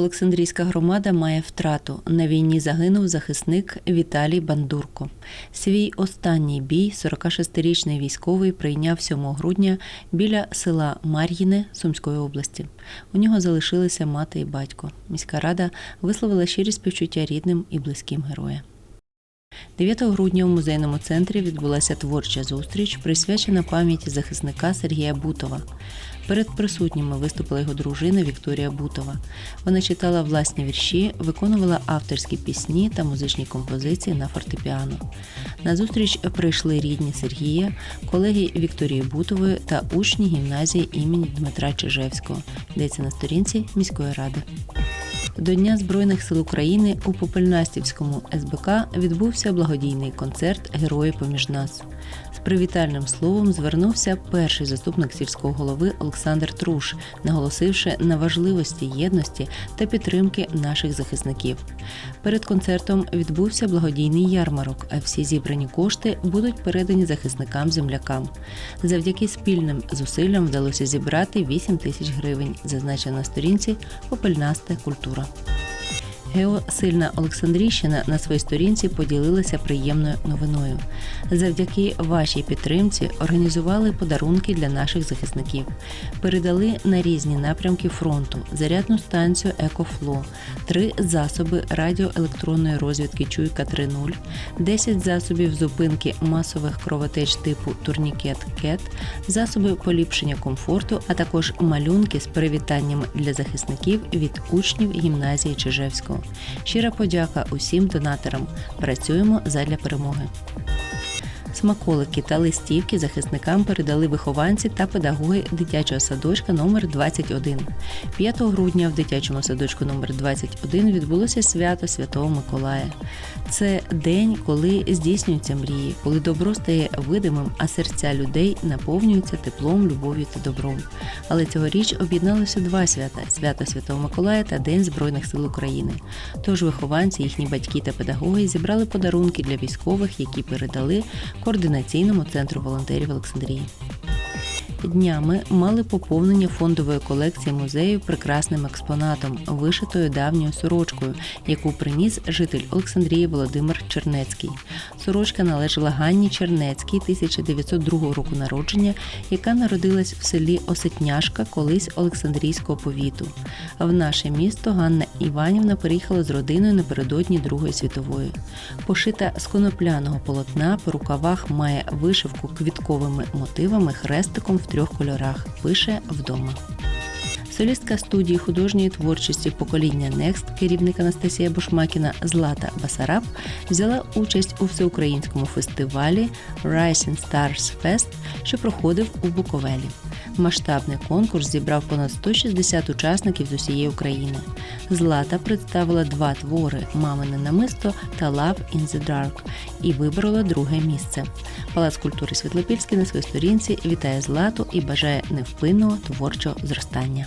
Олександрійська громада має втрату. На війні загинув захисник Віталій Бандурко. Свій останній бій 46-річний військовий прийняв 7 грудня біля села Мар'їне Сумської області. У нього залишилися мати і батько. Міська рада висловила щирі співчуття рідним і близьким героя. 9 грудня у музейному центрі відбулася творча зустріч, присвячена пам'яті захисника Сергія Бутова. Перед присутніми виступила його дружина Вікторія Бутова. Вона читала власні вірші, виконувала авторські пісні та музичні композиції на фортепіано. На зустріч прийшли рідні Сергія, колеги Вікторії Бутової та учні гімназії імені Дмитра Чижевського. Йдеться на сторінці міської ради. До Дня Збройних сил України у Попельнастівському СБК відбувся благодійний концерт Герої поміж нас. З привітальним словом звернувся перший заступник сільського голови Олександр Труш, наголосивши на важливості єдності та підтримки наших захисників. Перед концертом відбувся благодійний ярмарок, а всі зібрані кошти будуть передані захисникам-землякам. Завдяки спільним зусиллям вдалося зібрати 8 тисяч гривень, зазначено на сторінці Попельнаста культура. Геосильна Олександрійщина на своїй сторінці поділилася приємною новиною. Завдяки вашій підтримці організували подарунки для наших захисників, передали на різні напрямки фронту зарядну станцію Екофло, три засоби радіоелектронної розвідки Чуйка 3.0, 10 засобів зупинки масових кровотеч типу турнікет КЕТ, засоби поліпшення комфорту, а також малюнки з привітаннями для захисників від учнів гімназії Чижевського. Щира подяка усім донаторам. Працюємо задля перемоги. Смаколики та листівки захисникам передали вихованці та педагоги дитячого садочка номер 21 5 грудня в дитячому садочку номер 21 відбулося свято Святого Миколая. Це день, коли здійснюються мрії, коли добро стає видимим, а серця людей наповнюються теплом, любов'ю та добром. Але цьогоріч об'єдналося два свята: свято Святого Миколая та День Збройних сил України. Тож вихованці, їхні батьки та педагоги зібрали подарунки для військових, які передали координаційному центру волонтерів Олександрії. Днями мали поповнення фондової колекції музею прекрасним експонатом, вишитою давньою сорочкою, яку приніс житель Олександрії Володимир Чернецький. Сорочка належала Ганні Чернецькій 1902 року народження, яка народилась в селі Осетняшка, колись Олександрійського повіту. В наше місто Ганна Іванівна переїхала з родиною напередодні Другої світової. Пошита з конопляного полотна по рукавах має вишивку квітковими мотивами хрестиком в трьох кольорах. Пише вдома. Солістка студії художньої творчості покоління Next, керівник Анастасія Бушмакіна Злата Басараб взяла участь у всеукраїнському фестивалі Rising Stars Fest, що проходив у Буковелі. Масштабний конкурс зібрав понад 160 учасників з усієї України. Злата представила два твори Мамине намисто та Love in the Dark і виборола друге місце. Палац культури Світлопільський на своїй сторінці вітає Злату і бажає невпинного творчого зростання.